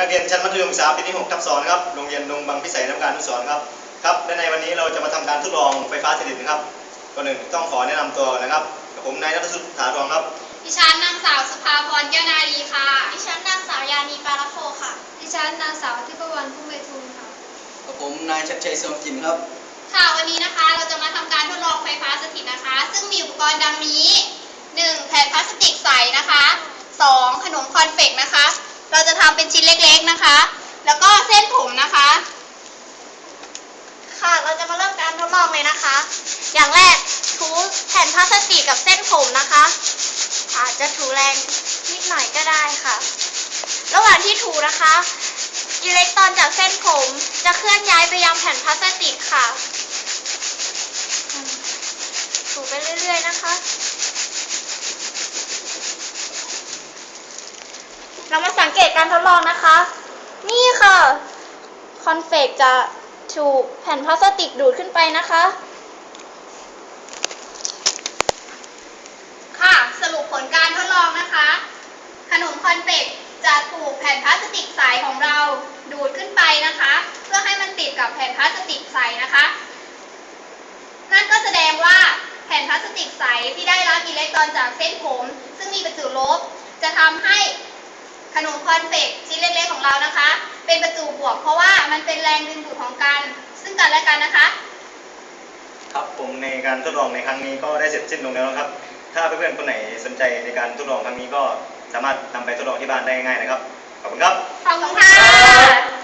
นักเรียนชั้นมัธยมศึกษาปีที่6ทับ2นะครับ โรงเรียนดงบางพิสัยน้ำการทุสอนครับ ครับ และในวันนี้เราจะมาทำการทดลองไฟฟ้าสถิตนะครับก่อนอื่นต้องขอแนะนำตัวนะครับกับ ผมนายนัทสุทธาทองครับ ดิฉันนางสาวสุภาพรแก้วนารีค่ะ ดิฉันนางสาวยานีปาราโฟค่ะ ดิฉันนางสาวทิพวรรณพุ่มเบทุนค่ะกับผมนายชัดชัยทรงกลินครับ ค่ะ วันนี้นะคะเราจะมาทำการทดลองไฟฟ้าสถิตนะคะ ซึ่งมีอุปกรณ์ดังนี้ 1. แผ่นพลาสติกใสนะคะ 2. ขนมคอนเฟกต์นะคะ เราจะทำเป็นชิ้นเล็กๆนะคะ แล้วก็เส้นผมนะคะ ค่ะ เราจะมาเริ่มการทดลองเลยนะคะ อย่างแรกถูแผ่นพลาสติกกับเส้นผมนะคะ อาจจะถูแรงนิดหน่อยก็ได้ค่ะ ระหว่างที่ถูนะคะอิเล็กตรอนจากเส้นผมจะเคลื่อนย้ายไปยังแผ่นพลาสติกค่ะ ถูไปเรื่อยๆนะคะ เรามาสังเกตการทดลองนะคะ นี่ค่ะ คอนเฟกจะถูกแผ่นพลาสติกดูดขึ้นไปนะคะ ค่ะ สรุปผลการทดลองนะคะ ขนมคอนเฟกจะถูกแผ่นพลาสติกใสของเราดูดขึ้นไปนะคะ เพื่อให้มันติดกับแผ่นพลาสติกใสนะคะ นั่นก็แสดงว่าแผ่นพลาสติกใสที่ได้รับอิเล็กตรอนจากเส้นผม ซึ่งมีประจุลบ จะทำให้ขนมคอน เฟกต์ชิ้นเล็กๆของเรานะคะ เป็นประจุบวก เพราะว่ามันเป็นแรงดึงดูดของกัน ซึ่งกันและกันนะคะ ครับผมในการทดลองในครั้งนี้ก็ได้เสร็จสิ้นลงแล้วนะครับ ถ้าเพื่อนๆคนไหนสนใจในการทดลองครั้งนี้ก็สามารถนำไปทดลองที่บ้านได้ง่ายๆนะครับ ขอบคุณครับ ขอบคุณค่ะ